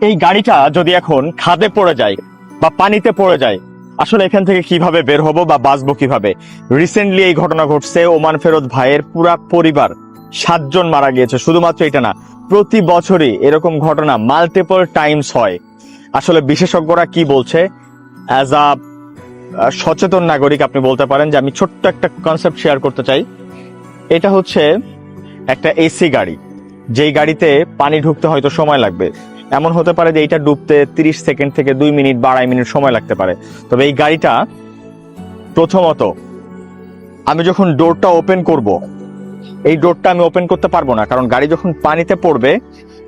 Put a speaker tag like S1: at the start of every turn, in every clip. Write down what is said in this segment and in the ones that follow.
S1: এই গাড়িটা যদি এখন খাদে পড়ে যায় বা পানিতে পড়ে যায়, আসলে এখান থেকে কীভাবে বের হব বা বাঁচবো কীভাবে? রিসেন্টলি এই ঘটনা ঘটছে, ওমান ফেরত ভাইয়ের পুরা পরিবার সাতজন মারা গিয়েছে। শুধুমাত্র এটা না, প্রতি বছরই এরকম ঘটনা মাল্টিপল টাইমস হয়। আসলে বিশেষজ্ঞরা কি বলছে? অ্যাজ আ সচেতন নাগরিক আপনি বলতে পারেন যে আমি ছোট্ট একটা কনসেপ্ট শেয়ার করতে চাই। এটা হচ্ছে একটা এসি গাড়ি। যেই গাড়িতে পানি ঢুকতে হয়তো সময় লাগবে। এমন হতে পারে যে এইটা ডুবতে তিরিশ সেকেন্ড থেকে দুই মিনিট বা আড়াই মিনিট সময় লাগতে পারে। তবে এই গাড়িটা প্রথমত আমি যখন ডোরটা ওপেন করব, এই ডোরটা আমি ওপেন করতে পারব না, কারণ গাড়ি যখন পানিতে পড়বে,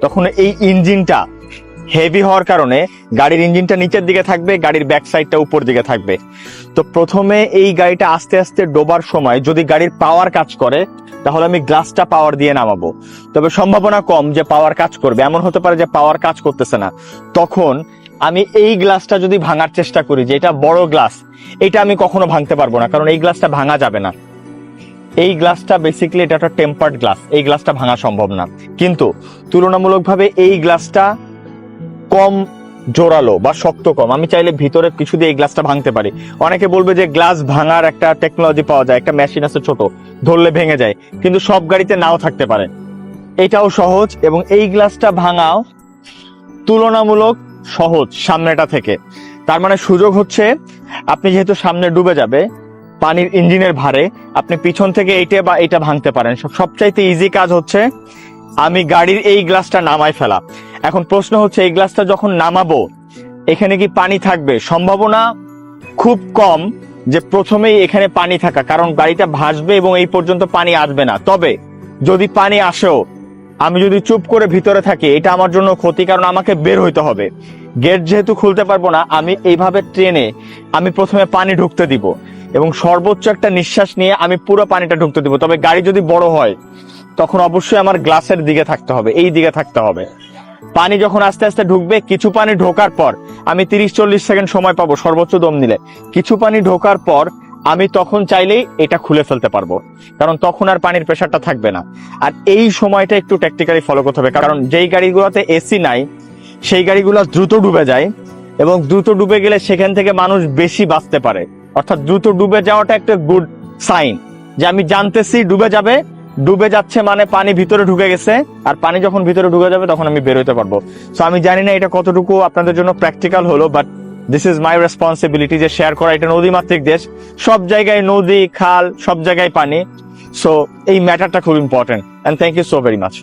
S1: তখন এই ইঞ্জিনটা হেভি হওয়ার কারণে গাড়ির ইঞ্জিনটা নিচের দিকে থাকবে, গাড়ির ব্যাক সাইডটা উপর দিকে থাকবে। তো প্রথমে এই গাড়িটা আস্তে আস্তে ডোবার সময় যদি গাড়ির পাওয়ার কাজ করে, তাহলে আমি গ্লাসটা পাওয়ার দিয়ে নামাবো। তবে সম্ভাবনা কম যে পাওয়ার কাজ করবে। এমন হতে পারে যে পাওয়ার কাজ করতেছে না। তখন আমি এই গ্লাসটা যদি ভাঙার চেষ্টা করি, যে এটা বড় গ্লাস, এটা আমি কখনো ভাঙতে পারব না, কারণ এই গ্লাসটা ভাঙা যাবে না। এই গ্লাসটা বেসিক্যালি এটা একটা টেম্পার্ড গ্লাস এই গ্লাসটা ভাঙা সম্ভব না। কিন্তু তুলনামূলকভাবে এই গ্লাসটা কম জোরালো বা শক্ত কম। আমি চাইলে ভিতরে কিছু দিয়ে এই গ্লাসটা ভাঙতে পারি। অনেকে বলবে যে গ্লাস ভাঙার একটা টেকনোলজি পাওয়া যায়, একটা মেশিন আছে ছোট, ধরলে ভেঙে যায়, কিন্তু সব গাড়িতে নাও থাকতে পারে। এটাও সহজ এবং এই গ্লাসটা ভাঙাও তুলনামূলক সহজ সামনেটা থেকে। তার মানে সুযোগ হচ্ছে, আপনি যেহেতু সামনে ডুবে যাবে, পানির ইঞ্জিনের ভারে, আপনি পিছন থেকে এইটা বা এটা ভাঙতে পারেন। সব- সবচাইতে ইজি কাজ হচ্ছে, আমি গাড়ির এই গ্লাসটা নামাই ফেলা। এখন প্রশ্ন হচ্ছে, এই গ্লাসটা যখন নামাবো, এখানে কি পানি থাকবে? সম্ভাবনা খুব কম যে প্রথমেই এখানে পানি থাকা, কারণ গাড়িটা ভাসবে এবং এই পর্যন্ত পানি আসবে না। তবে যদি পানি আসেও, আমি যদি চুপ করে ভিতরে থাকি, এটা আমার জন্য ক্ষতি, কারণ আমাকে বের হইতে হবে। গেট যেহেতু খুলতে পারব না, আমি এইভাবে ট্রেনে আমি প্রথমে পানি ঢুকতে দিব এবং সর্বোচ্চ একটা নিঃশ্বাস নিয়ে আমি পুরো পানিটা ঢুকতে দিব। তবে গাড়ি যদি বড় হয়, তখন অবশ্যই আমার গ্লাসের দিকে থাকতে হবে, এই দিকে থাকতে হবে। পানি যখন আস্তে আস্তে ঢুকবে, কিছু পানি ঢোকার পর আমি তিরিশ চল্লিশ সেকেন্ড সময় পাবো, সর্বোচ্চ দম নিলে। কিছু পানি ঢোকার পর আমি তখন চাইলেই এটা খুলে ফেলতে পারব, কারণ তখন আর পানির প্রেশারটা থাকবে না। আর এই সময়টা একটু ট্যাকটিক্যালি ফলো করতে হবে, কারণ যেই গাড়িগুলোতে এসি নাই, সেই গাড়িগুলো দ্রুত ডুবে যায় এবং দ্রুত ডুবে গেলে সেখান থেকে মানুষ বেশি বাঁচতে পারে। অর্থাৎ দ্রুত ডুবে যাওয়াটা একটা গুড সাইন যে আমি জানতেছি ডুবে যাবে ডুবে যাচ্ছে মানে পানি ভিতরে ঢুকে গেছে, আর পানি যখন ভিতরে ঢুকে যাবে তখন আমি বেরোতে পারব। সো আমি জানি না এটা কতটুকু আপনাদের জন্য প্র্যাকটিক্যাল হলো but this is my responsibility যে শেয়ার করা, এটা নদীমাতৃক দেশ। সব জায়গায় নদী, খাল, সব জায়গায় পানি। সো এই ম্যাটারটা খুব important and thank you so very much